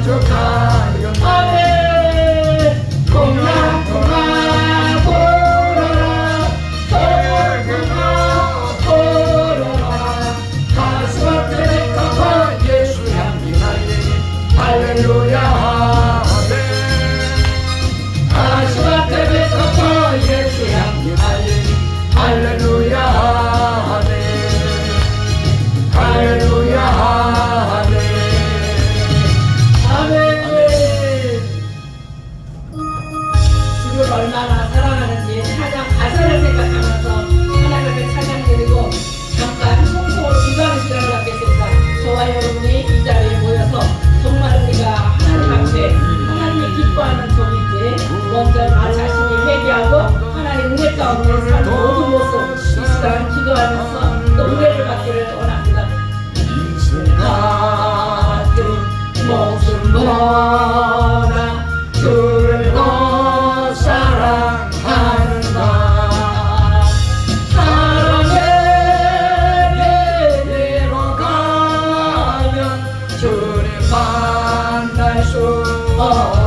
trocar. 여호와의 삶 모든 모습 치도 않 면서, 노래를 받기를 원합니다. 인생 같은 모습 너나 주를 더 사랑한다. 사랑의 내로 가면 주를 만날 수 없다.